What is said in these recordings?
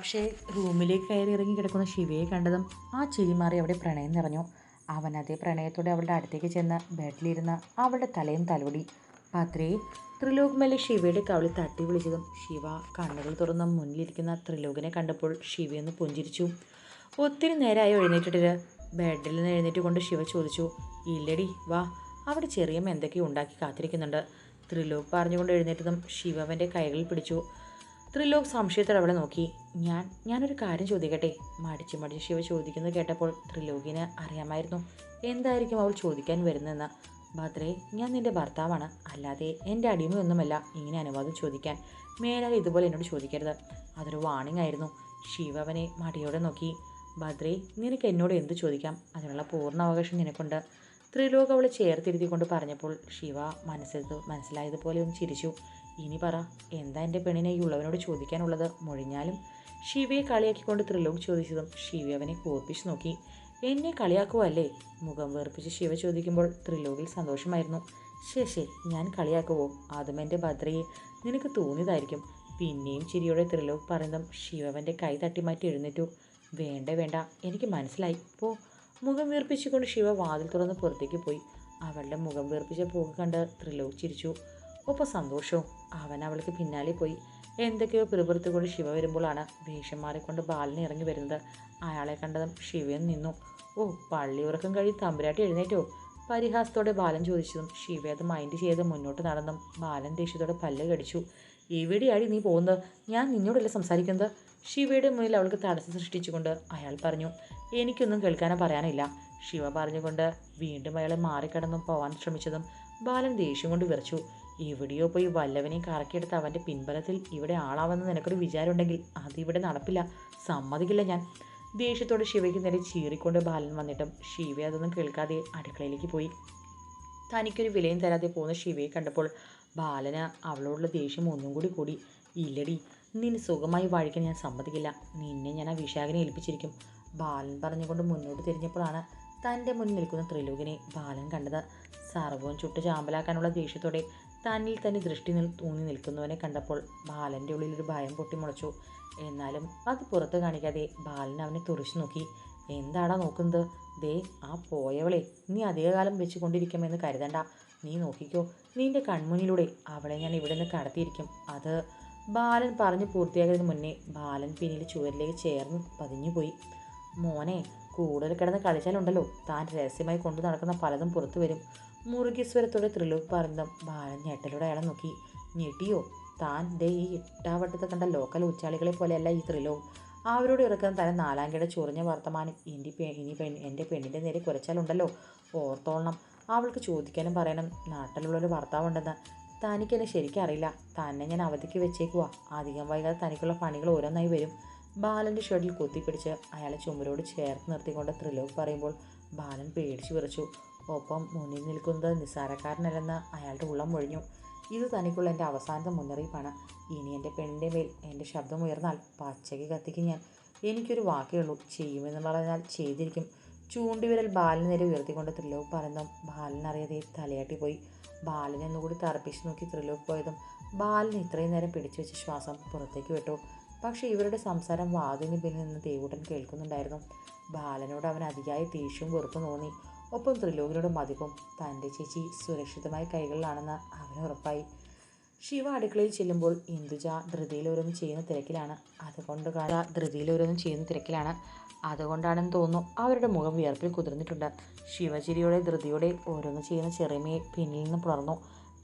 പക്ഷേ റൂമിലേക്ക് കയറി ഇറങ്ങി കിടക്കുന്ന ശിവയെ കണ്ടതും ആ ചിരി മാറി അവിടെ പ്രണയം നിറഞ്ഞു. അവൻ അതേ പ്രണയത്തോടെ അവളുടെ അടുത്തേക്ക് ചെന്ന് ബെഡിലിരുന്ന അവളുടെ തലയും തലോടി. പാത്രേ ത്രിലോക് മേലെ ശിവയുടെ കവളിൽ തട്ടി വിളിച്ചതും ശിവ കണ്ണുകൾ തുറന്ന മുന്നിലിരിക്കുന്ന ത്രിലോകിനെ കണ്ടപ്പോൾ ശിവയൊന്ന് പുഞ്ചിരിച്ചു. ഒത്തിരി നേരമായി എഴുന്നേറ്റിട്ട് ബെഡിൽ നിന്ന് എഴുന്നേറ്റ് കൊണ്ട് ശിവ ചോദിച്ചു ഇല്ലടി വാ. അവിടെ ചെറിയമ്മ എന്തൊക്കെയോ ഉണ്ടാക്കി കാത്തിരിക്കുന്നുണ്ട്. ത്രിലോക് പറഞ്ഞുകൊണ്ട് എഴുന്നേറ്റതും ശിവ അവന്റെ കൈകളിൽ പിടിച്ചു. ത്രിലോക് സംശയത്തോടെ അവളെ നോക്കി. ഞാൻ ഞാനൊരു കാര്യം ചോദിക്കട്ടെ? മടിച്ച് മടിച്ച് ശിവ ചോദിക്കുന്നത് കേട്ടപ്പോൾ ത്രിലോകിന് അറിയാമായിരുന്നു. എന്തായിരിക്കും അവൾ ചോദിക്കാൻ വരുന്നതെന്ന്? ഭദ്രേ ഞാൻ നിന്റെ ഭർത്താവാണ്. അല്ലാതെ എന്റെ അടിമയൊന്നുമല്ല ഇങ്ങനെ അനുവാദം ചോദിക്കാൻ. മേലാൽ ഇതുപോലെ എന്നോട് ചോദിക്കരുത്. അതൊരു വാണിംഗ് ആയിരുന്നു. ശിവ അവനെ മടിയോടെ നോക്കി. ഭദ്രേ നിനക്ക് എന്നോട് എന്ത് ചോദിക്കാം? അതിനുള്ള പൂർണ അവകാശം നിനക്കുണ്ട്. ത്രിലോക അവളെ ചേർത്തിരുത്തിക്കൊണ്ട് പറഞ്ഞപ്പോൾ ശിവ മനസ്സിൽ മനസ്സിലായതുപോലെ ഒന്ന് ചിരിച്ചു. ഇനി പറ എന്താ എന്റെ പെണ്ണിനെ ഈ ഉള്ളവനോട് ചോദിക്കാനുള്ളത്? മൊഴിഞ്ഞാലും ശിവയെ കളിയാക്കിക്കൊണ്ട് ത്രിലോക് ചോദിച്ചതും ശിവ അവനെ കോർപ്പിച്ച് നോക്കി. എന്നെ കളിയാക്കുവല്ലേ? മുഖം വേർപ്പിച്ച് ശിവ ചോദിക്കുമ്പോൾ ത്രിലോകിൽ സന്തോഷമായിരുന്നു. ശേ ഞാൻ കളിയാക്കുവോ? അതും എന്റെ ഭദ്രയെ. നിനക്ക് തോന്നിയതായിരിക്കും. പിന്നെയും ചിരിയോടെ ത്രിലോക് പറയുന്നതും ശിവവന്റെ കൈ തട്ടി മാറ്റി എഴുന്നേറ്റു. വേണ്ട വേണ്ട എനിക്ക് മനസ്സിലായി. പോ. മുഖം വീർപ്പിച്ചുകൊണ്ട് ശിവ വാതിൽ തുറന്ന് പുറത്തേക്ക് പോയി. അവളുടെ മുഖം വീർപ്പിച്ച പോക്ക് കണ്ട് ത്രിലോക് ചിരിച്ചു. ഒപ്പം സന്തോഷവും. അവൻ അവൾക്ക് പിന്നാലെ പോയി. എന്തൊക്കെയോ പിറുപിറുത്തുകൊണ്ട് ശിവ വരുമ്പോഴാണ് വേഷം മാറിക്കൊണ്ട് ബാലനെ ഇറങ്ങി വരുന്നത്. അയാളെ കണ്ടതും ശിവൻ നിന്നു. ഓ പള്ളി ഉറക്കം കഴി തമ്പുരാട്ടി എഴുന്നേറ്റോ? പരിഹാസത്തോടെ ബാലൻ ചോദിച്ചതും ശിവ അത് മൈൻഡ് ചെയ്ത് മുന്നോട്ട് നടന്നും. ബാലൻ ദേഷ്യത്തോടെ പല്ല് കടിച്ചു. എവിടെയാണ് നീ പോകുന്നത്? ഞാൻ നിന്നോടല്ല സംസാരിക്കുന്നത്? ശിവയുടെ മുന്നിൽ അവൾക്ക് തടസ്സം സൃഷ്ടിച്ചുകൊണ്ട് അയാൾ പറഞ്ഞു എനിക്കൊന്നും കേൾക്കാനോ പറയാനില്ല. ശിവ പറഞ്ഞുകൊണ്ട് വീണ്ടും അയാളെ മാറിക്കടന്നും പോവാൻ ശ്രമിച്ചതും ബാലൻ ദേഷ്യം കൊണ്ട് വിറച്ചു. എവിടെയോ പോയി വല്ലവനെയും കറക്കിയെടുത്ത് അവന്റെ പിൻബലത്തിൽ ഇവിടെ ആളാവെന്ന് നിനക്കൊരു വിചാരമുണ്ടെങ്കിൽ അതിവിടെ നടപ്പില്ല. സമ്മതിക്കില്ല ഞാൻ. ദേഷ്യത്തോടെ ശിവയ്ക്ക് നേരെ ചീറിക്കൊണ്ട് ബാലൻ വന്നിട്ടും ശിവ അതൊന്നും കേൾക്കാതെ അടുക്കളയിലേക്ക് പോയി. തനിക്കൊരു വിലയും തരാതെ പോകുന്ന ശിവയെ കണ്ടപ്പോൾ ബാലന് അവളോടുള്ള ദേഷ്യം ഒന്നും കൂടി കൂടി. ഇല്ലടി നിന്നെ സുഖമായി വാഴിക്കാൻ ഞാൻ സമ്മതിക്കില്ല. നിന്നെ ഞാൻ ആ വിശാഖനെ ഏൽപ്പിച്ചിരിക്കും. ബാലൻ പറഞ്ഞുകൊണ്ട് മുന്നോട്ട് തിരിഞ്ഞപ്പോഴാണ് തന്റെ മുന്നിൽ നിൽക്കുന്ന ത്രിലോകിനെ ബാലൻ കണ്ടത്. സർവവും ചുട്ട് ചാമ്പലാക്കാനുള്ള ദേഷ്യത്തോടെ തന്നിൽ തന്നെ ദൃഷ്ടി നിൽ തൂങ്ങി നിൽക്കുന്നവനെ കണ്ടപ്പോൾ ബാലന്റെ ഉള്ളിൽ ഒരു ഭയം പൊട്ടിമുളച്ചു എന്നാലും അത് പുറത്ത് കാണിക്കാതെ ബാലൻ അവനെ തുറച്ചു നോക്കി. എന്താടാ നോക്കുന്നത്? ദേ ആ പോയവളെ നീ അധികകാലം വെച്ചുകൊണ്ടിരിക്കുമെന്ന് കരുതണ്ട. നീ നോക്കിക്കോ നിന്റെ കൺമുന്നിലൂടെ അവളെ ഞാൻ ഇവിടെ നിന്ന് കടത്തിയിരിക്കും. അത് ബാലൻ പറഞ്ഞു പൂർത്തിയാക്കുന്നതിന് മുന്നേ ബാലൻ പിന്നിൽ ചുവരിലേക്ക് ചേർന്ന് പതിഞ്ഞുപോയി. മോനെ കൂടുതൽ കിടന്ന് കളിച്ചാലുണ്ടല്ലോ. താൻ രഹസ്യമായി കൊണ്ടു നടക്കുന്ന പലതും പുറത്തു വരും. മുറുകി സ്വരത്തോടെ ത്രിലോക് പറഞ്ഞതും ബാലൻ ഞെട്ടലോടെ അയാളെ നോക്കി. ഞെട്ടിയോ? താൻ ദേ ഈ എട്ടാവട്ടത്തെ കണ്ട ലോക്കൽ ഉച്ചാളികളെ പോലെയല്ല ഈ ത്രിലോക്. അവരോട് ഇറക്കുന്ന തന്നെ നാലാംകിട ചൊറിഞ്ഞ വർത്തമാനം എന്റെ പെ ഇനി പെൺ എന്റെ പെണ്ണിന്റെ നേരെ കുറച്ചാലുണ്ടല്ലോ ഓർത്തോളണം. അവൾക്ക് ചോദിക്കാനും പറയണം. നാട്ടിലുള്ളൊരു ഭർത്താവുണ്ടെന്ന്. തനിക്കെന്നെ ശരിക്കും അറിയില്ല. തന്നെ ഞാൻ അവധിക്ക് വെച്ചേക്കുവാ. അധികം വൈകാതെ തനിക്കുള്ള പണികൾ ഓരോന്നായി വരും. ബാലന്റെ ഷർട്ടിൽ കൊത്തിപ്പിടിച്ച് അയാളെ ചുമരോട് ചേർത്ത് നിർത്തിക്കൊണ്ട് ത്രിലോക് പറയുമ്പോൾ ബാലൻ പേടിച്ചു വിറച്ചു. ഒപ്പം മുന്നിൽ നിൽക്കുന്നത് നിസ്സാരക്കാരനല്ലെന്ന് അയാളുടെ ഉള്ളം മൊഴിഞ്ഞു. ഇത് തനിക്കുള്ള എന്റെ അവസാനത്തെ മുന്നറിയിപ്പാണ്. ഇനി എന്റെ പെണ്ണിന്റെ മേൽ എന്റെ ശബ്ദം ഉയർന്നാൽ പച്ചയ്ക്ക് കത്തിക്കും ഞാൻ. എനിക്കൊരു വാക്കേ ഉള്ളൂ. ചെയ്യുമെന്ന് പറഞ്ഞാൽ ചെയ്തിരിക്കും. ചൂണ്ടിവിരൽ ബാലിന് നേരെ ഉയർത്തിക്കൊണ്ട് ത്രിലോക് പറയുന്നതും ബാലനറിയാതെ തലയാട്ടി പോയി. ബാലനെ ഒന്നുകൂടി തറപ്പിച്ച് നോക്കി ത്രിലോക് പോയതും ബാലിന് ഇത്രയും നേരം പിടിച്ചു വെച്ച ശ്വാസം പുറത്തേക്ക് വിട്ടു. പക്ഷേ ഇവരുടെ സംസാരം വാതിന് പിന്നിൽ നിന്ന് ദേവൂട്ടൻ കേൾക്കുന്നുണ്ടായിരുന്നു. ബാലനോട് അവൻ അതിയായ ദേഷ്യവും വെറുപ്പും തോന്നി. ഒപ്പം ത്രിലോകിനോട് മതിപ്പും തന്റെ ചേച്ചി സുരക്ഷിതമായ കൈകളിലാണെന്ന് അവന് ഉറപ്പായി. ശിവ അടുക്കളയിൽ ചെല്ലുമ്പോൾ ഇന്ദുജ ധൃതിയിലോരോന്നും ചെയ്യുന്ന തിരക്കിലാണ്. അതുകൊണ്ട് കാല ധൃതിയിലോരോന്നും ചെയ്യുന്ന തിരക്കിലാണ്. അതുകൊണ്ടാണെന്ന് തോന്നുന്നു അവരുടെ മുഖം വിയർപ്പിൽ കുതിർന്നിട്ടുണ്ട്. ശിവചിരിയോടെ ധൃതിയോടെ ഓരോന്ന് ചെയ്യുന്ന ചെറിയമയെ പിന്നിൽ നിന്ന് പുലർന്നു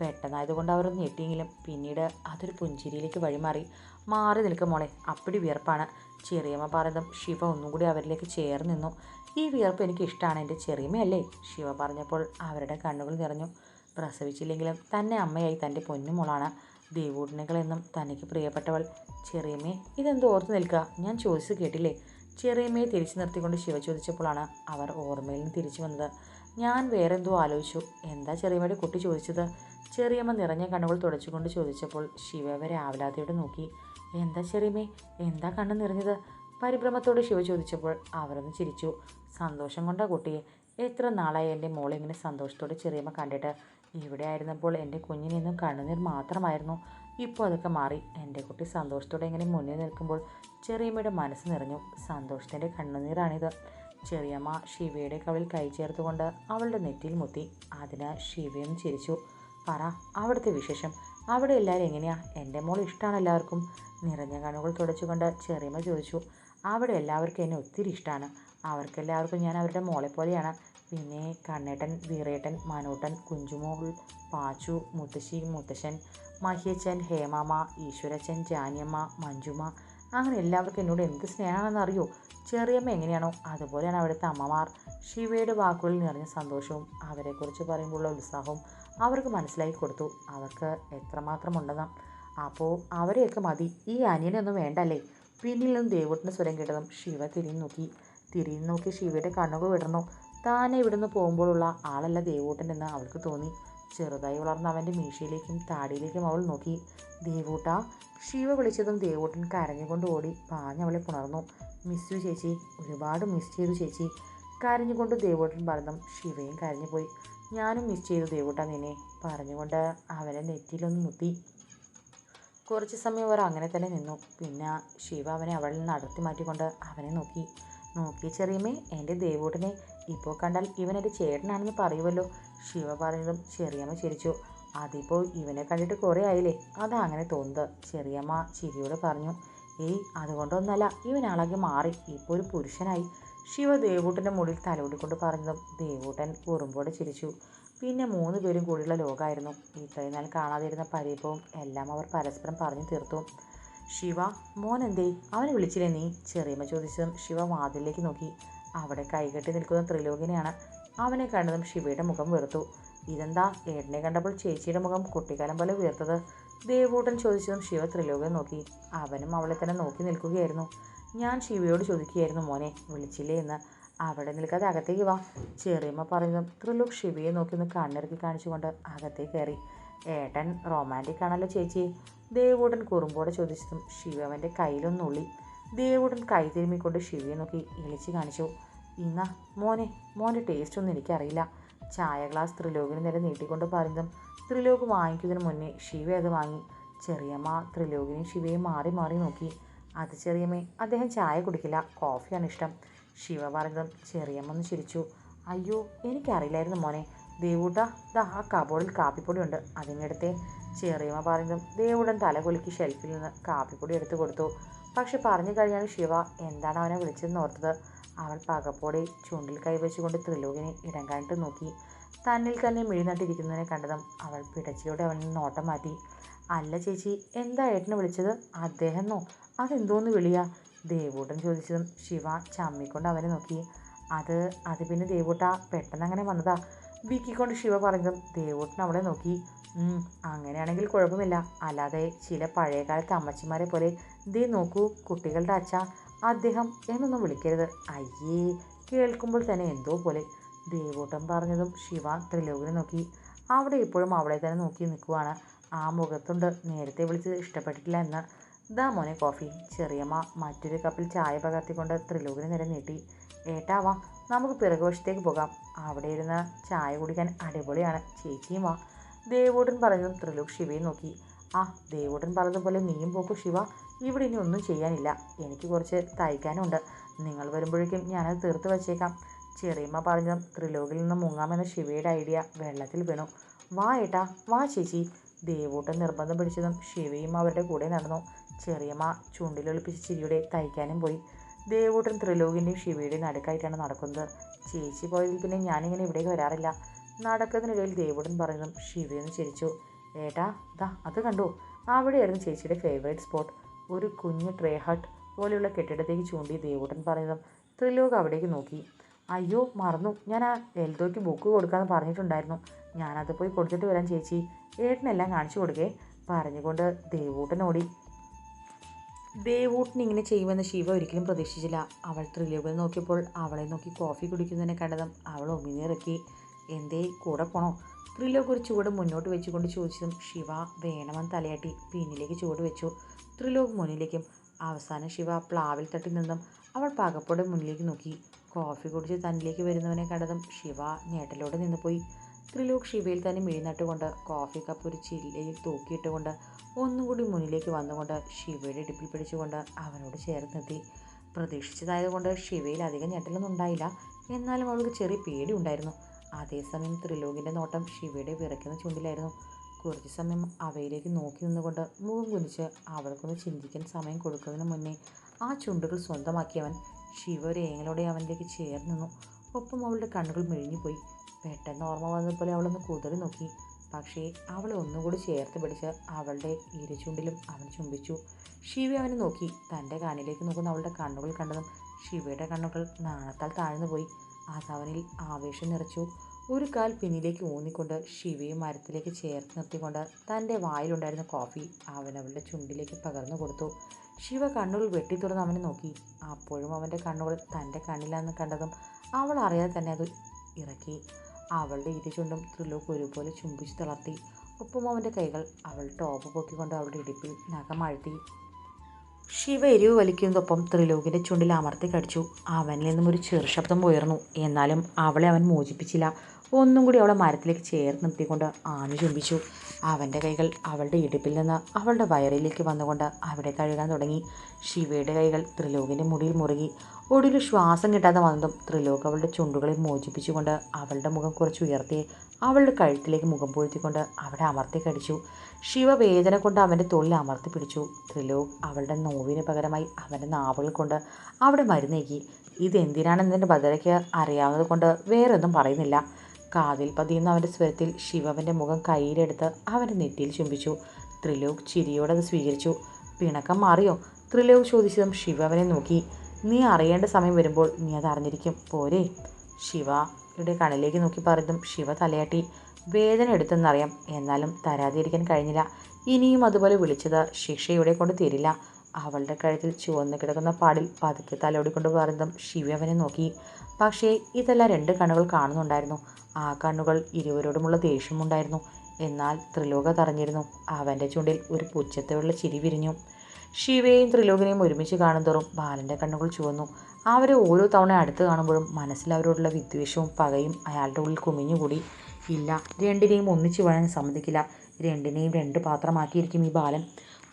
പെട്ടെന്നായതുകൊണ്ട് അവർ ഞെട്ടിയെങ്കിലും പിന്നീട് അതൊരു പുഞ്ചിരിയിലേക്ക് വഴിമാറി. മാറി നിൽക്കും മോളെ അപ്പടി വിയർപ്പാണ്. ചെറിയമ്മ പറഞ്ഞതും ശിവ ഒന്നും കൂടി അവരിലേക്ക് ചേർന്ന് നിന്നു. ഈ വിയർപ്പ് എനിക്ക് ഇഷ്ടമാണ് എന്റെ ചെറിയമ്മയല്ലേ? ശിവ പറഞ്ഞപ്പോൾ അവരുടെ കണ്ണുകൾ നിറഞ്ഞു. പ്രസവിച്ചില്ലെങ്കിലും തന്നെ അമ്മയായി തന്റെ പൊന്നുമോളാണ് ദേവൂട്ടനുകളെന്നും തനിക്ക് പ്രിയപ്പെട്ടവൾ. ചെറിയമ്മേ ഇതെന്തോ ഓർത്ത് നിൽക്കുക? ഞാൻ ചോദിച്ചു കേട്ടില്ലേ? ചെറിയമ്മയെ തിരിച്ചു നിർത്തിക്കൊണ്ട് ശിവ ചോദിച്ചപ്പോഴാണ് അവർ ഓർമ്മയിൽ നിന്ന് തിരിച്ചു വന്നത്. ഞാൻ വേറെന്തോ ആലോചിച്ചു. എന്താ ചെറിയമ്മയുടെ കുട്ടി ചോദിച്ചത്? ചെറിയമ്മ നിറഞ്ഞ കണ്ണുകൾ തുടച്ചുകൊണ്ട് ചോദിച്ചപ്പോൾ ശിവ അവരെ ആവലാതയോടെ നോക്കി. എന്താ ചെറിയമ്മേ? എന്താ കണ്ണ് നിറഞ്ഞത്? പരിഭ്രമത്തോടെ ശിവ ചോദിച്ചപ്പോൾ അവരൊന്ന് ചിരിച്ചു. സന്തോഷം കൊണ്ടാ കുട്ടിയെ എത്ര നാളായി എന്റെ മോളെ ഇങ്ങനെ സന്തോഷത്തോടെ ചെറിയമ്മ കണ്ടിട്ട്? ഇവിടെ ആയിരുന്നപ്പോൾ എന്റെ കുഞ്ഞിനെന്നും കണ്ണുനീർ മാത്രമായിരുന്നു. ഇപ്പോൾ അതൊക്കെ മാറി. എന്റെ കുട്ടി സന്തോഷത്തോടെ ഇങ്ങനെ മുന്നിൽ നിൽക്കുമ്പോൾ ചെറിയമ്മയുടെ മനസ്സ് നിറഞ്ഞു. സന്തോഷത്തിന്റെ കണ്ണുനീറാണിത് ചെറിയമ്മ ശിവയുടെ കവിളിൽ കൈ ചേർത്തുകൊണ്ട് അവളുടെ നെറ്റിയിൽ മുത്തി. അതിന് ശിവയും ചിരിച്ചു. പറ അവിടുത്തെ വിശേഷം? അവിടെ എല്ലാവരും എങ്ങനെയാ? എന്റെ മോൾ ഇഷ്ടമാണ് എല്ലാവർക്കും. നിറഞ്ഞ കണ്ണുകൾ തുടച്ചുകൊണ്ട് ചെറിയമ്മ ചോദിച്ചു. അവിടെ എല്ലാവർക്കും എന്നെ ഒത്തിരി ഇഷ്ടമാണ് അവർക്കെല്ലാവർക്കും ഞാൻ അവരുടെ മോളെ പോലെയാണ്. പിന്നെ കണ്ണേട്ടൻ വീറേട്ടൻ മനോട്ടൻ കുഞ്ചുമോൾ പാച്ചു മുത്തശ്ശി മുത്തശ്ശൻ മഹിയച്ചൻ ഹേമാമ ഈശ്വരച്ചൻ ജാനിയമ്മ മഞ്ജുമ. അങ്ങനെ എല്ലാവർക്കും എന്നോട് എന്ത് സ്നേഹമാണെന്ന് അറിയോ? ചെറിയമ്മ എങ്ങനെയാണോ അതുപോലെയാണ് അവിടുത്തെ അമ്മമാർ. ശിവയുടെ വാക്കുകളിൽ നിറഞ്ഞ സന്തോഷവും അവരെക്കുറിച്ച് പറയുമ്പോഴുള്ള ഉത്സാഹവും അവർക്ക് മനസ്സിലാക്കി കൊടുത്തു. അവർക്ക് എത്രമാത്രം ഉണ്ടെന്ന് അപ്പോൾ അവരെയൊക്കെ മതി. ഈ അനിയനൊന്നും വേണ്ടല്ലേ? പിന്നിൽ നിന്നും ദേവൂട്ടിന്റെ സ്വരം കേട്ടതും ശിവ തിരിഞ്ഞു നോക്കി. തിരിഞ്ഞു നോക്കി ശിവയുടെ കണ്ണുകൾ വിടർന്നു. താനെ ഇവിടുന്ന് പോകുമ്പോഴുള്ള ആളല്ല ദേവൂട്ടൻ എന്ന് അവൾക്ക് തോന്നി. ചെറുതായി വളർന്ന അവന്റെ മീശയിലേക്കും താടിയിലേക്കും അവൾ നോക്കി. ദേവൂട്ട ശിവ വിളിച്ചതും ദേവൂട്ടൻ കരഞ്ഞുകൊണ്ട് ഓടി പാഞ്ഞവളെ പുണർന്നു. മിസ് യു ചേച്ചി. ഒരുപാട് മിസ് ചെയ്തു ചേച്ചി. കരഞ്ഞുകൊണ്ട് ദേവൂട്ടൻ പറഞ്ഞതും ശിവയും കരഞ്ഞുപോയി. ഞാനും മിസ് ചെയ്തു ദേവൂട്ട നിന്നെ പറഞ്ഞുകൊണ്ട് അവനെ നെറ്റിയിലൊന്ന് മുത്തി. കുറച്ച് സമയം അവർ അങ്ങനെ തന്നെ നിന്നു. പിന്നെ ശിവ അവനെ അവളിൽ നിന്ന് അടർത്തി മാറ്റിക്കൊണ്ട് അവനെ നോക്കി. നോക്കി ചെറിയമ്മേ എന്റെ ദേവൂട്ടനെ ഇപ്പോൾ കണ്ടാൽ ഇവനെന്റെ ചേട്ടനാണെന്ന് പറയുമല്ലോ ശിവ പറഞ്ഞതും ചെറിയമ്മ ചിരിച്ചു. അതിപ്പോൾ ഇവനെ കണ്ടിട്ട് കുറേ ആയില്ലേ? അതാ അങ്ങനെ തോന്നുന്നത്. ചെറിയമ്മ ചിരിയോട് പറഞ്ഞു ഏയ് അതുകൊണ്ടൊന്നല്ല ഇവനാളാകെ മാറി. ഇപ്പോൾ ഒരു പുരുഷനായി. ശിവ ദേവൂട്ടന്റെ മുടിയിൽ തലോടിക്കൊണ്ട് പറഞ്ഞു ദേവൂട്ടൻ കുറുമ്പോടെ ചിരിച്ചു. പിന്നെ മൂന്ന് പേരും കൂടിയുള്ള ലോകമായിരുന്നു ഇത്രയും നാൾ കാണാതിരുന്ന പരിഭവം എല്ലാം അവർ പരസ്പരം പറഞ്ഞു തീർത്തു. ശിവ മോനെന്തേ അവനെ വിളിച്ചില്ലേ നീ? ചെറിയമ്മ ചോദിച്ചതും ശിവ വാതിലേക്ക് നോക്കി. അവിടെ കൈകെട്ടി നിൽക്കുന്ന ത്രിലോകിനെയാണ് അവനെ കണ്ടതും ശിവയുടെ മുഖം വെറുത്തു. ഇതെന്താ? ഏട്ടനെ കണ്ടപ്പോൾ ചേച്ചിയുടെ മുഖം കുട്ടിക്കാലം പോലെ വീർത്തത് ദേവൂട്ടൻ ചോദിച്ചതും ശിവ ത്രിലോകനെ നോക്കി. അവനും അവളെ തന്നെ നോക്കി നിൽക്കുകയായിരുന്നു. ഞാൻ ശിവയോട് ചോദിക്കുകയായിരുന്നു മോനെ വിളിച്ചില്ലേ എന്ന്? അവിടെ നിൽക്കാതെ അകത്തേക്ക് വാ. ചെറിയമ്മ പറഞ്ഞതും ത്രിലോക് ശിവയെ നോക്കി ഒന്ന് കണ്ണിറക്കി കാണിച്ചുകൊണ്ട് അകത്തേക്ക് കയറി. ഏട്ടൻ റൊമാന്റിക് ആണല്ലോ ചേച്ചി. ദേവൂടൻ കുറുമ്പോടെ ചോദിച്ചതും ശിവ അവന്റെ കയ്യിലൊന്നുള്ളി ദേവൂടൻ കൈ തിരുമ്മിക്കൊണ്ട് ശിവയെ നോക്കി ഇളിച്ച് കാണിച്ചു. ഇന്ന മോനെ മോന്റെ ടേസ്റ്റ് ഒന്നും എനിക്കറിയില്ല. ചായ ഗ്ലാസ് ത്രിലോകിന് നേരെ നീട്ടിക്കൊണ്ട് പറഞ്ഞതും ത്രിലോക് വാങ്ങിക്കുന്നതിന് മുന്നേ ശിവ അത് വാങ്ങി. ചെറിയമ്മ ത്രിലോകിനെയും ശിവയും മാറി മാറി നോക്കി. അത് ചെറിയമ്മേ അദ്ദേഹം ചായ കുടിക്കില്ല കോഫിയാണ് ഇഷ്ടം. ശിവ പറഞ്ഞതും ചെറിയമ്മ ചിരിച്ചു. അയ്യോ എനിക്കറിയില്ലായിരുന്നു മോനെ. ദേവൂട്ട ദാ ആ കബോർഡിൽ കാപ്പിപ്പൊടി ഉണ്ട്. അതിനെടുത്തേ. ചെറിയമ്മ പറഞ്ഞതും ദേവൂടൻ തലകുലുക്കി ഷെൽഫിൽ നിന്ന് കാപ്പിപ്പൊടി എടുത്തു കൊടുത്തു. പക്ഷെ പറഞ്ഞു കഴിഞ്ഞാൽ ശിവ എന്താണ് അവനെ വിളിച്ചതെന്ന് ഓർത്തത്. അവൾ പകപ്പോടെ ചുണ്ടിൽ കൈവച്ചുകൊണ്ട് ത്രിലോകിനെ ഇടം കാണിട്ട് നോക്കി. തന്നിൽ തന്നെ മിഴിനട്ടിരിക്കുന്നതിനെ കണ്ടതും അവൾ പിടച്ചിലൂടെ അവനിൽ നോട്ടം മാറ്റി. അല്ല ചേച്ചി എന്താ ഏട്ടനെ വിളിച്ചത്? അദ്ദേഹമെന്നോ അതെന്തോന്ന് വിളിയാ? ദേവൂട്ടൻ ചോദിച്ചതും ശിവ ചമ്മിക്കൊണ്ട് അവനെ നോക്കി. അത് അത് പിന്നെ ദേവൂട്ട പെട്ടെന്ന് അങ്ങനെ വന്നതാ. വിക്കിക്കൊണ്ട് ശിവ പറഞ്ഞതും ദേവൂട്ടൻ അവളെ നോക്കി. അങ്ങനെയാണെങ്കിൽ കുഴപ്പമില്ല. അല്ലാതെ ചില പഴയകാലത്തെ അമ്മച്ചിമാരെ പോലെ ദേ നോക്കൂ കുട്ടികളുടെ അച്ഛ അദ്ദേഹം എന്നൊന്നും വിളിക്കരുത്. അയ്യേ കേൾക്കുമ്പോൾ തന്നെ എന്തോ പോലെ. ദേവൂട്ടൻ പറഞ്ഞതും ശിവ ത്രിലോകിനെ നോക്കി. അവിടെ ഇപ്പോഴും അവളെ തന്നെ നോക്കി നിൽക്കുവാണ്. ആ മുഖത്തുണ്ട് നേരത്തെ വിളിച്ചത് ഇഷ്ടപ്പെട്ടിട്ടില്ല എന്ന്. ദാ മോനെ കോഫി. ചെറിയമ്മ മറ്റൊരു കപ്പിൽ ചായ പകർത്തിക്കൊണ്ട് ത്രിലോകിന് നേരെ നീട്ടി. ഏട്ടാവാ നമുക്ക് പിറകുവശത്തേക്ക് പോകാം. അവിടെ ഇരുന്ന് ചായ കുടിക്കാൻ അടിപൊളിയാണ്. ചേച്ചിയും വാ. ദേവൂട്ടൻ പറഞ്ഞതും ത്രിലോക് ശിവയെ നോക്കി. ആ ദേവൂട്ടൻ പറഞ്ഞതുപോലെ നീയും പോക്കു ശിവ. ഇവിടെ ഇനി ഒന്നും ചെയ്യാനില്ല. എനിക്ക് കുറച്ച് തയ്ക്കാനുണ്ട്. നിങ്ങൾ വരുമ്പോഴേക്കും ഞാനത് തീർത്ത് വച്ചേക്കാം. ചെറിയമ്മ പറഞ്ഞതും ത്രിലോകിൽ നിന്ന് മുങ്ങാമെന്ന ശിവയുടെ ഐഡിയ വെള്ളത്തിൽ വീണു. വാ ഏട്ടാ വാ ചേച്ചി. ദേവൂട്ടൻ നിർബന്ധം പിടിച്ചതും ശിവയും അവരുടെ കൂടെ നടന്നു. ചെറിയമ്മ ചൂണ്ടിലൊളിപ്പിച്ച് ചിരിയുടെ തയ്ക്കാനും പോയി. ദേവൂട്ടൻ ത്രിലോകിന്റെയും ശിവയുടെയും നടുക്കായിട്ടാണ് നടക്കുന്നത്. ചേച്ചി പോയതിൽ പിന്നെ ഞാനിങ്ങനെ ഇവിടേക്ക് വരാറില്ല. നടക്കുന്നതിനിടയിൽ ദേവൂടൻ പറയുന്നതും ശിവയൊന്ന് ചിരിച്ചു. ഏട്ടാ ദാ അത് കണ്ടു. അവിടെയായിരുന്നു ചേച്ചിയുടെ ഫേവറേറ്റ് സ്പോട്ട് ഒരു കുഞ്ഞ് ട്രേ ഹട്ട് പോലെയുള്ള കെട്ടിടത്തേക്ക് ചൂണ്ടി ദേവൂട്ടൻ പറയുന്നതും ത്രിലോക് അവിടേക്ക് നോക്കി. അയ്യോ മറന്നു. ഞാൻ ആ എൽദോയ്ക്ക് ബുക്ക് കൊടുക്കാമെന്ന് പറഞ്ഞിട്ടുണ്ടായിരുന്നു. ഞാനത് പോയി കൊടുത്തിട്ട് വരാം ചേച്ചി. ഏട്ടനെല്ലാം കാണിച്ചു കൊടുക്കേ. പറഞ്ഞുകൊണ്ട് ദേവൂട്ടൻ ഓടി. ദേവൂട്ടൻ ഇങ്ങനെ ചെയ്യുമെന്ന് ശിവ ഒരിക്കലും പ്രതീക്ഷിച്ചില്ല. അവൾ ത്രിലോകിനെ നോക്കിയപ്പോൾ അവളെ നോക്കി കോഫി കുടിക്കുന്നതിനെ കണ്ടതും അവൾ ഒമിനിറക്കി എന്തേ കൂടെ പോണോ? ത്രിലോക് ഒരു ചുവട് മുന്നോട്ട് വെച്ചുകൊണ്ട് ചോദിച്ചതും ശിവ വേണമെന്ന് തലയാട്ടി പിന്നിലേക്ക് ചൂട് വെച്ചു. ത്രിലോക് മുന്നിലേക്കും. അവസാനം ശിവ പ്ലാവിൽ തട്ടി നിന്നും അവൾ പകപ്പോടെ മുന്നിലേക്ക് നോക്കി. കോഫി കുടിച്ച് തന്നിലേക്ക് വരുന്നവനെ കണ്ടതും ശിവ ഞേട്ടലോടെ നിന്ന് പോയി ത്രിലോക് ശിവയിൽ തന്നെ മെഴുന്നട്ടുകൊണ്ട് കോഫി കപ്പ് ഒരു ചില്ലയിൽ തൂക്കിയിട്ടുകൊണ്ട് ഒന്നുകൂടി മുന്നിലേക്ക് വന്നുകൊണ്ട് ശിവയുടെ ഇടുപ്പിൽ പിടിച്ചുകൊണ്ട് അവനോട് ചേർന്നെത്തി. പ്രതീക്ഷിച്ചതായതുകൊണ്ട് ശിവയിൽ അധികം ഞെട്ടലൊന്നും ഉണ്ടായില്ല. എന്നാലും അവൾക്ക് ചെറിയ പേടി ഉണ്ടായിരുന്നു. അതേസമയം ത്രിലോകിന്റെ നോട്ടം ശിവയുടെ വിറയ്ക്കുന്ന ചുണ്ടിലായിരുന്നു. കുറച്ച് സമയം അവയിലേക്ക് നോക്കി നിന്നുകൊണ്ട് മുഖം കുനിച്ച് അവൾക്കൊന്ന് ചിന്തിക്കാൻ സമയം കൊടുക്കുന്നതിന് മുന്നേ ആ ചുണ്ടുകൾ സ്വന്തമാക്കിയവൻ ശിവ ഒരു അവനിലേക്ക് ചേർന്നു ഒപ്പം അവളുടെ കണ്ണുകൾ മെഴിഞ്ഞുപോയി. പെട്ടെന്ന് ഓർമ്മ വന്നതുപോലെ അവളൊന്ന് കുതിറി നോക്കി. പക്ഷേ അവളെ ഒന്നുകൂടി ചേർത്ത് പിടിച്ച് അവളുടെ ഇരുചുണ്ടിലും അവൻ ചുംബിച്ചു. ശിവ അവനെ നോക്കി. തന്റെ കാനിലേക്ക് നോക്കുന്ന അവളുടെ കണ്ണുകൾ കണ്ടതും ശിവയുടെ കണ്ണുകൾ നാണത്താൽ താഴ്ന്നു പോയി. അതവനിൽ ആവേശം നിറച്ചു. ഒരു കാൽ പിന്നിലേക്ക് ഊന്നിക്കൊണ്ട് ശിവയെ മരത്തിലേക്ക് ചേർത്ത് നിർത്തിക്കൊണ്ട് തന്റെ വായിലുണ്ടായിരുന്ന കോഫി അവനവളുടെ ചുണ്ടിലേക്ക് പകർന്നു കൊടുത്തു. ശിവ കണ്ണുകൾ വെട്ടിത്തുറന്ന് അവനെ നോക്കി. അപ്പോഴും അവന്റെ കണ്ണുകൾ തന്റെ കണ്ണിലാണെന്ന് കണ്ടതും അവൾ അറിയാതെ തന്നെ അത് ഇറക്കി. അവളുടെ ഇരു ചുണ്ടും ത്രിലോക്ക് ഒരുപോലെ ചുംബിച്ച് തളർത്തി. ഒപ്പം അവന്റെ കൈകൾ അവൾ ടോപ്പ് പൊക്കിക്കൊണ്ട് അവളുടെ ഇടുപ്പിൽ നഖമാഴ്ത്തി. ശിവ എരിവ് വലിക്കുന്നതൊപ്പം ത്രിലോകിന്റെ ചുണ്ടിൽ അമർത്തി കടിച്ചു. അവനിൽ നിന്നും ഒരു ചെറു ശബ്ദം ഉയർന്നു. എന്നാലും അവളെ അവൻ മോചിപ്പിച്ചില്ല. ഒന്നും കൂടി അവളെ മരത്തിലേക്ക് ചേർത്ത് നിർത്തിക്കൊണ്ട് ആണി ചുംബിച്ചു. അവന്റെ കൈകൾ അവളുടെ ഇടുപ്പിൽ നിന്ന് അവളുടെ വയറിലേക്ക് വന്നുകൊണ്ട് അവിടെ കഴുകാൻ തുടങ്ങി. ശിവയുടെ കൈകൾ ത്രിലോകിന്റെ മുടിയിൽ മുറുകി. ഒടുവിൽ ശ്വാസം കിട്ടാതെ വന്നതും ത്രിലോക് അവളുടെ ചുണ്ടുകളെ മോചിപ്പിച്ചുകൊണ്ട് അവളുടെ മുഖം കുറച്ച് ഉയർത്തി അവളുടെ കഴുത്തിലേക്ക് മുഖം പൂഴ്ത്തിക്കൊണ്ട് അവിടെ അമർത്തി കടിച്ചു. ശിവവേദന കൊണ്ട് അവന്റെ തൊഴിൽ അമർത്തി പിടിച്ചു. ത്രിലോക് അവളുടെ നോവിന് പകരമായി അവന്റെ നാവുകൾ കൊണ്ട് അവിടെ മരുന്നേക്കി ഇതെന്തിനാണെന്നതിന്റെ ബദലയ്ക്ക് അറിയാവുന്നത് കൊണ്ട് വേറൊന്നും പറയുന്നില്ല. കാതിൽ പതിയുന്ന അവന്റെ സ്വരത്തിൽ ശിവവന്റെ മുഖം കയ്യിലെടുത്ത് അവന്റെ നെറ്റിയിൽ ചുംബിച്ചു. ത്രിലോക് ചിരിയോടെ അത് സ്വീകരിച്ചു. പിണക്കം മാറിയോ? ത്രിലോക് ചോദിച്ചതും ശിവവനെ നോക്കി. നീ അറിയേണ്ട സമയം വരുമ്പോൾ നീ അത് അറിഞ്ഞിരിക്കും. പോരെ. ശിവയുടെ കണ്ണിലേക്ക് നോക്കി പറഞ്ഞതും ശിവ തലയാട്ടി വേദന എടുത്തെന്നറിയാം. എന്നാലും തരാതിരിക്കാൻ കഴിഞ്ഞില്ല. ഇനിയും അതുപോലെ വിളിച്ചത് ശിക്ഷയുടെ കൊണ്ട് തീരില്ല. അവളുടെ കഴുത്തിൽ ചുവന്ന് കിടക്കുന്ന പാടിൽ പതുക്കെ തലോടിക്കൊണ്ട് പറഞ്ഞതും ശിവ അവനെ നോക്കി. പക്ഷേ ഇതെല്ലാം രണ്ട് കണ്ണുകൾ കാണുന്നുണ്ടായിരുന്നു. ആ കണ്ണുകൾ ഇരുവരോടുമുള്ള ദേഷ്യമുണ്ടായിരുന്നു. എന്നാൽ ത്രിലോക തറഞ്ഞിരുന്നു. അവന്റെ ചുണ്ടിൽ ഒരു പുച്ഛത്തോടുള്ള ചിരി വിരിഞ്ഞു. ശിവയെയും ത്രിലോകനെയും ഒരുമിച്ച് കാണുന്തോറും ബാലന്റെ കണ്ണുകൾ ചുവന്നു. അവരെ ഓരോ തവണ അടുത്ത് കാണുമ്പോഴും മനസ്സിൽ അവരോടുള്ള വിദ്വേഷവും പകയും അയാളുടെ ഉള്ളിൽ കുമിഞ്ഞുകൂടി. ഇല്ല രണ്ടിനെയും ഒന്നിച്ചു വഴാൻ സമ്മതിക്കില്ല. രണ്ടിനെയും രണ്ട് പാത്രമാക്കിയിരിക്കും ഈ ബാലൻ.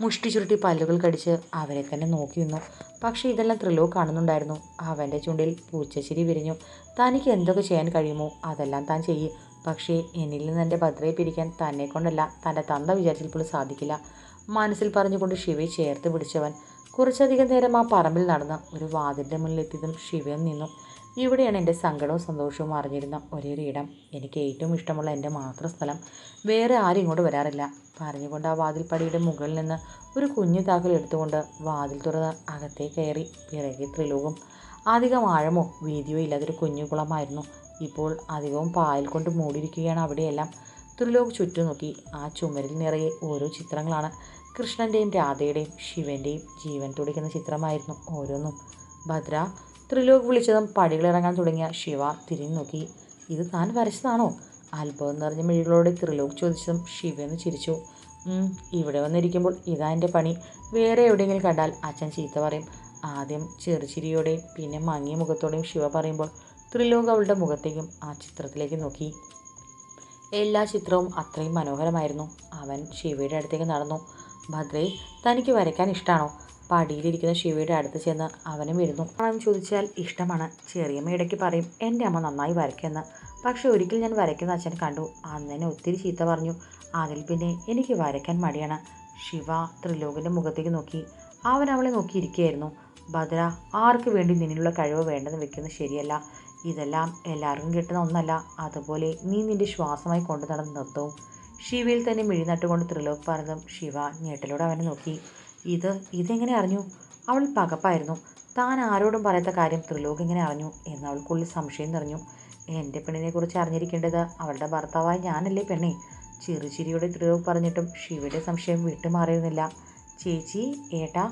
മുഷ്ടി ചുരുട്ടി പല്ലുകൾ കടിച്ച് അവരെ തന്നെ നോക്കി നിന്നു. പക്ഷേ ഇതെല്ലാം ത്രിലോ കാണുന്നുണ്ടായിരുന്നു. അവന്റെ ചുണ്ടിൽ പൂച്ചച്ചിരി വിരിഞ്ഞു. തനിക്ക് എന്തൊക്കെ ചെയ്യാൻ കഴിയുമോ അതെല്ലാം താൻ ചെയ്യും. പക്ഷേ എന്നിൽ നിന്ന് എന്റെ ഭദ്രയെ പിരിക്കാൻ തന്നെ കൊണ്ടല്ല തന്റെ തന്ത വിചാരിച്ചപ്പോൾ സാധിക്കില്ല. മനസ്സിൽ പറഞ്ഞുകൊണ്ട് ശിവയെ ചേർത്ത് പിടിച്ചവൻ. കുറച്ചധികം നേരം ആ പറമ്പിൽ നടന്ന ഒരു വാതിലിന്റെ മുന്നിലെത്തിയതും ശിവൻ നിന്നു. ഇവിടെയാണ് എന്റെ സങ്കടവും സന്തോഷവും അറിഞ്ഞിരുന്ന ഒരേ ഇടം. എനിക്ക് ഏറ്റവും ഇഷ്ടമുള്ള എന്റെ മാത്രം സ്ഥലം വേറെ ആരും ഇങ്ങോട്ട് വരാറില്ല. പറഞ്ഞുകൊണ്ട് ആ വാതിൽപ്പടിയുടെ മുകളിൽ നിന്ന് ഒരു കുഞ്ഞു താക്കൽ എടുത്തുകൊണ്ട് വാതിൽ തുറന്ന് അകത്തേ കയറി പിറകെ ത്രിലോകം. അധികം ആഴമോ വീതിയോ ഇല്ലാതൊരു കുഞ്ഞു കുളമായിരുന്നു. ഇപ്പോൾ അധികവും പായൽ കൊണ്ട് മൂടിയിരിക്കുകയാണ് അവിടെയെല്ലാം. ത്രിലോക് ചുറ്റും നോക്കി. ആ ചുമരിൽ നിറയെ ഓരോ ചിത്രങ്ങളാണ്. കൃഷ്ണന്റെയും രാധയുടെയും ശിവന്റെയും ജീവൻ തുടിക്കുന്ന ചിത്രമായിരുന്നു ഓരോന്നും. ഭദ്ര ത്രിലോക് വിളിച്ചതും പടികളിറങ്ങാൻ തുടങ്ങിയ ശിവ തിരിഞ്ഞു നോക്കി. ഇത് താൻ വരച്ചതാണോ? അത്ഭുതം നിറഞ്ഞ മിഴികളോടെ ത്രിലോക് ചോദിച്ചതും ശിവന്ന് ചിരിച്ചു. ഇവിടെ വന്നിരിക്കുമ്പോൾ ഇതാ എന്റെ പണി. വേറെ എവിടെയെങ്കിലും കണ്ടാൽ അച്ഛൻ ചീത്ത പറയും. ആദ്യം ചെറുചിരിയോടെയും പിന്നെ മങ്ങിയ മുഖത്തോടെയും ശിവ പറയുമ്പോൾ ത്രിലോക് അവളുടെ മുഖത്തേക്കും ആ ചിത്രത്തിലേക്ക് നോക്കി. എല്ലാ ചിത്രവും അത്രയും മനോഹരമായിരുന്നു. അവൻ ശിവയുടെ അടുത്തേക്ക് നടന്നു. ഭദ്രേ തനിക്ക് വരയ്ക്കാൻ ഇഷ്ടമാണോ പടിയിലിരിക്കുന്ന ശിവയുടെ അടുത്ത് ചെന്ന് അവനും ഇരുന്നു. അവൻ ചോദിച്ചാൽ ഇഷ്ടമാണ്. ചെറിയമ്മ ഇടയ്ക്ക് പറയും എന്റെ അമ്മ നന്നായി വരയ്ക്കുമെന്ന്. പക്ഷെ ഒരിക്കൽ ഞാൻ വരയ്ക്കുന്ന അച്ഛൻ കണ്ടു. അന്നേനെ ഒത്തിരി ചീത്ത പറഞ്ഞു. അതിൽ പിന്നെ എനിക്ക് വരയ്ക്കാൻ മടിയാണ്. ശിവ ത്രിലോകിന്റെ മുഖത്തേക്ക് നോക്കി. അവൻ അവളെ നോക്കിയിരിക്കുകയായിരുന്നു. ഭദ്ര ആർക്ക് വേണ്ടി നിന്നിലുള്ള കഴിവ് വേണ്ടെന്ന് വെക്കുന്നത് ശരിയല്ല. ഇതെല്ലാം എല്ലാവർക്കും കിട്ടുന്ന ഒന്നല്ല. അതുപോലെ നീ നിന്റെ ശ്വാസമായി കൊണ്ടു നടന്ന് നിർത്തവും ശിവയിൽ തന്നെ മിഴി നട്ടുകൊണ്ട് ത്രിലോക് പറഞ്ഞതും ശിവ ഞെട്ടലോടെ അവനെ നോക്കി. ഇത് ഇതെങ്ങനെ അറിഞ്ഞു? അവൾ പകപ്പായിരുന്നു. താൻ ആരോടും പറയാത്ത കാര്യം ത്രിലോക് എങ്ങനെ അറിഞ്ഞു എന്ന് അവൾക്കുള്ളിൽ സംശയം നിറഞ്ഞു. എന്റെ പെണ്ണിനെക്കുറിച്ച് അറിഞ്ഞിരിക്കേണ്ടത് അവളുടെ ഭർത്താവായ ഞാനല്ലേ പെണ്ണെ? ചെറുചിരിയോടെ ത്രിലോക് പറഞ്ഞിട്ടും ശിവയുടെ സംശയം വിട്ടുമാറിയിരുന്നില്ല. ചേച്ചി ഏട്ടാ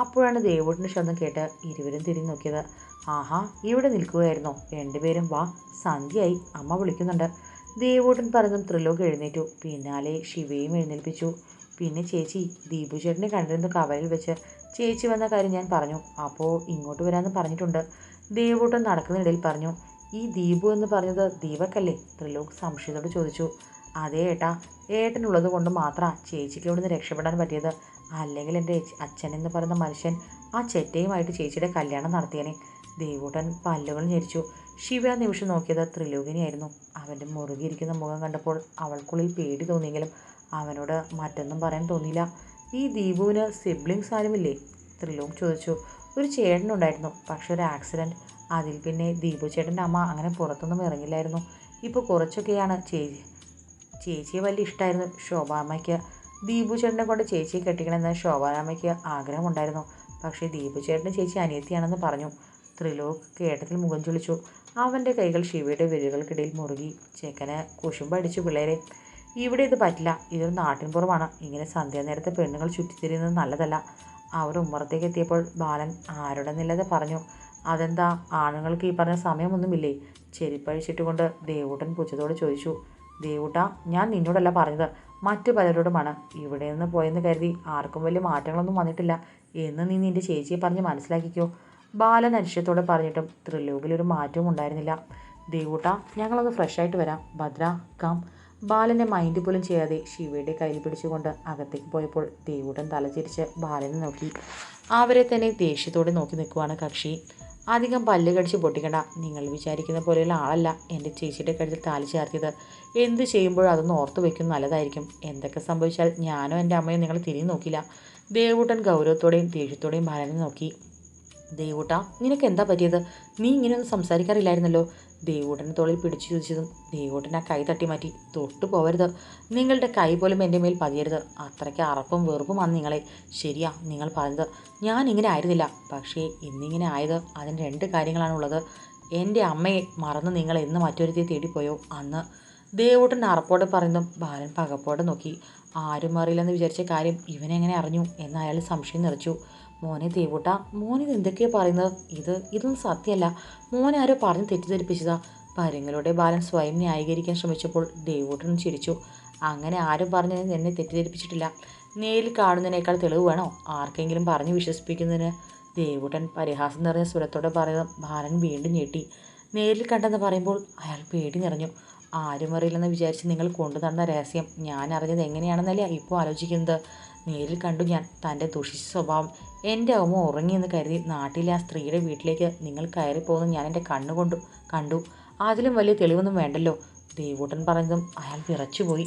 അപ്പോഴാണ് ദേവോട്ടിന്റെ ശബ്ദം കേട്ട് ഇരുവരും തിരിഞ്ഞു നോക്കിയത്. ആഹാ ഇവിടെ നിൽക്കുകയായിരുന്നോ രണ്ടുപേരും വാ സന്ധ്യയായി. അമ്മ വിളിക്കുന്നുണ്ട്. ദേവോട്ടൻ പറഞ്ഞതും ത്രിലോക് എഴുന്നേറ്റു. പിന്നാലെ ശിവയും എഴുന്നേൽപ്പിച്ചു. പിന്നെ ചേച്ചി ദീപു ചേട്ടനെ കണ്ടിരുന്നു കവലിൽ വെച്ച് ചേച്ചി വന്ന കാര്യം ഞാൻ പറഞ്ഞു. അപ്പോൾ ഇങ്ങോട്ട് വരാമെന്ന് പറഞ്ഞിട്ടുണ്ട്. ദേവൂട്ടൻ നടക്കുന്നിടയിൽ പറഞ്ഞു ഈ ദീപു എന്ന് പറഞ്ഞത് ദീപക്കല്ലേ? ത്രിലോക് സംശയത്തോട് ചോദിച്ചു. അതേ ഏട്ടാ ഏട്ടനുള്ളത് കൊണ്ട് മാത്രമാണ് ചേച്ചിക്ക് ഇവിടുന്ന് രക്ഷപ്പെടാൻ പറ്റിയത്. അല്ലെങ്കിൽ എന്റെ അച്ഛൻ എന്ന് പറയുന്ന മനുഷ്യൻ ആ ചെറ്റയുമായിട്ട് ചേച്ചിയുടെ കല്യാണം നടത്തിയനെ. ദേവൂട്ടൻ പല്ലുകൾ ഞെരിച്ചു. ശിവ നിമിഷം നോക്കിയത് ത്രിലോകിനിയായിരുന്നു. അവന്റെ മുറുകിയിരിക്കുന്ന മുഖം കണ്ടപ്പോൾ അവൾക്കുള്ളിൽ പേടി തോന്നിയെങ്കിലും അവനോട് മറ്റൊന്നും പറയാൻ തോന്നിയില്ല. ഈ ദീപുവിന് സിബ്ലിങ്സ് ആരുമില്ലേ? ത്രിലോക് ചോദിച്ചു. ഒരു ചേട്ടനുണ്ടായിരുന്നു. പക്ഷെ ഒരു ആക്സിഡന്റ് അതിൽ പിന്നെ ദീപു ചേട്ടന്റെ അമ്മ അങ്ങനെ പുറത്തൊന്നും ഇറങ്ങില്ലായിരുന്നു. ഇപ്പോൾ കുറച്ചൊക്കെയാണ്. ചേച്ചി ചേച്ചിയെ വലിയ ഇഷ്ടമായിരുന്നു ശോഭാമ്മയ്ക്ക്. ദീപു ചേട്ടനെ കൊണ്ട് ചേച്ചിയെ കെട്ടിക്കണമെന്ന് ശോഭാരാമയ്ക്ക് ആഗ്രഹമുണ്ടായിരുന്നു. പക്ഷേ ദീപു ചേട്ടന് ചേച്ചി അനിയത്തിയാണെന്ന് പറഞ്ഞു. ത്രിലോക് കേട്ടതിൽ മുഖം ചൊളിച്ചു. അവന്റെ കൈകൾ ശിവയുടെ വിരലുകൾക്കിടയിൽ മുറുകി. ചേക്കന് കുശുമ്പടിച്ചു പിള്ളേരെ ഇവിടെ ഇത് പറ്റില്ല. ഇതൊരു നാട്ടിൻപുറമാണ്. ഇങ്ങനെ സന്ധ്യാനേരത്തെ പെണ്ണുങ്ങൾ ചുറ്റിത്തിരിയുന്നത് നല്ലതല്ല. അവർ ഉമ്മറത്തേക്ക് എത്തിയപ്പോൾ ബാലൻ ആരുടെ നിലത് പറഞ്ഞു. അതെന്താ? ആണുങ്ങൾക്ക് ഈ പറഞ്ഞ സമയമൊന്നുമില്ലേ? ചെരിപ്പഴിച്ചിട്ടുകൊണ്ട് ദേവൂട്ടൻ പുച്ഛത്തോട് ചോദിച്ചു. ദേവൂട്ട ഞാൻ നിന്നോടല്ല പറഞ്ഞത്. മറ്റു പലരോടുമാണ്. ഇവിടെ നിന്ന് പോയെന്ന് കരുതി ആർക്കും വലിയ മാറ്റങ്ങളൊന്നും വന്നിട്ടില്ല. എന്ന് നീ നിന്റെ ചേച്ചിയെ പറഞ്ഞ് മനസ്സിലാക്കിക്കോ. ബാലൻ അരിഷ്യത്തോടെ പറഞ്ഞിട്ടും ത്രിലോകിലൊരു മാറ്റവും ഉണ്ടായിരുന്നില്ല. ദേവൂട്ട ഞങ്ങളൊന്ന് ഫ്രഷായിട്ട് വരാം. ഭദ്ര കാം. ബാലനെ മൈൻഡ് പോലും ചെയ്യാതെ ശിവയുടെ കയ്യിൽ പിടിച്ചുകൊണ്ട് അകത്തേക്ക് പോയപ്പോൾ ദേവൂട്ടൻ തലചിരിച്ച് ബാലനെ നോക്കി. അവരെ തന്നെ ദേഷ്യത്തോടെ നോക്കി നിൽക്കുവാണ് കക്ഷി. അധികം പല്ല് കടിച്ച് പൊട്ടിക്കണ്ട. നിങ്ങൾ വിചാരിക്കുന്ന പോലെയുള്ള ആളല്ല എന്റെ ചേച്ചിയുടെ കഴുത്തിൽ താലി ചേർത്തിയത്. എന്ത് ചെയ്യുമ്പോഴും അതൊന്ന് ഓർത്തു വയ്ക്കും. നല്ലതായിരിക്കും. എന്തൊക്കെ സംഭവിച്ചാൽ ഞാനോ എന്റെ അമ്മയും നിങ്ങൾ തിരിഞ്ഞു നോക്കില്ല. ദേവൂട്ടൻ ഗൗരവത്തോടെയും ദേഷ്യത്തോടെയും ബാലനെ നോക്കി. ദേവൂട്ട നിനക്ക് എന്താ പറ്റിയത്? നീ ഇങ്ങനെയൊന്നും സംസാരിക്കാറില്ലായിരുന്നല്ലോ. ദേവൂട്ടന്റെ തോളിൽ പിടിച്ചു ചോദിച്ചതും ദേവൂട്ടൻ ആ കൈ തട്ടി മാറ്റി തൊട്ടു പോവരുത്. നിങ്ങളുടെ കൈ പോലും എന്റെ മേൽ പതിയരുത്. അത്രയ്ക്ക് അറപ്പും വെറുപ്പുമാണ് നിങ്ങളെ. ശരിയാ നിങ്ങൾ പറഞ്ഞത്. ഞാൻ ഇങ്ങനെ ആയിരുന്നില്ല. പക്ഷേ ഇന്നിങ്ങനെ ആയത് അതിന് രണ്ട് കാര്യങ്ങളാണുള്ളത് എന്റെ അമ്മയെ മറന്ന് നിങ്ങൾ എന്ന് മറ്റൊരുത്തെ തേടിപ്പോയോ? അന്ന് ദേവൂട്ടൻ അറപ്പോടെ പറയുന്നതും ബാലൻ പകപ്പോടെ നോക്കി. ആരും അറിയില്ലെന്ന് വിചാരിച്ച കാര്യം ഇവനെങ്ങനെ അറിഞ്ഞു? എന്ന് അയാൾ സംശയം നിറച്ചു. മോനെ ദേവൂട്ട മോനിത് എന്തൊക്കെയാണ് പറയുന്നത്? ഇത് ഇതൊന്നും സത്യമല്ല. മോനെ ആരോ പറഞ്ഞ് തെറ്റിദ്ധരിപ്പിച്ചതാ. പരങ്ങളുടെ ബാലൻ സ്വയം ന്യായീകരിക്കാൻ ശ്രമിച്ചപ്പോൾ ദേവൂട്ടൻ ചിരിച്ചു. അങ്ങനെ ആരും പറഞ്ഞ് എന്നെ തെറ്റിദ്ധരിപ്പിച്ചിട്ടില്ല. നേരിൽ കാണുന്നതിനേക്കാൾ തെളിവ് വേണോ? ആർക്കെങ്കിലും പറഞ്ഞ് വിശ്വസിപ്പിക്കുന്നതിന്? ദേവൂട്ടൻ പരിഹാസം നിറഞ്ഞ സ്വരത്തോടെ പറയുന്ന ബാലൻ വീണ്ടും ഞെട്ടി. നേരിൽ കണ്ടെന്ന് പറയുമ്പോൾ അയാൾ പേടി നിറഞ്ഞു. ആരും അറിയില്ലെന്ന് വിചാരിച്ച് നിങ്ങൾ കൊണ്ടു നടന്ന രഹസ്യം ഞാൻ അറിഞ്ഞത് എങ്ങനെയാണെന്നല്ലേ ഇപ്പോൾ ആലോചിക്കുന്നത്. നേരിൽ കണ്ടു ഞാൻ തന്റെ ദുഷിച്ച സ്വഭാവം. എന്റെ അമ്മ ഉറങ്ങിയെന്ന് കരുതി നാട്ടിലെ ആ സ്ത്രീയുടെ വീട്ടിലേക്ക് നിങ്ങൾ കയറിപ്പോകുന്നത് ഞാൻ എന്റെ കണ്ണുകൊണ്ടു കണ്ടു. അതിലും വലിയ തെളിവൊന്നും വേണ്ടല്ലോ. ദേവൂട്ടൻ പറഞ്ഞതും അയാൾ വിറച്ചുപോയി.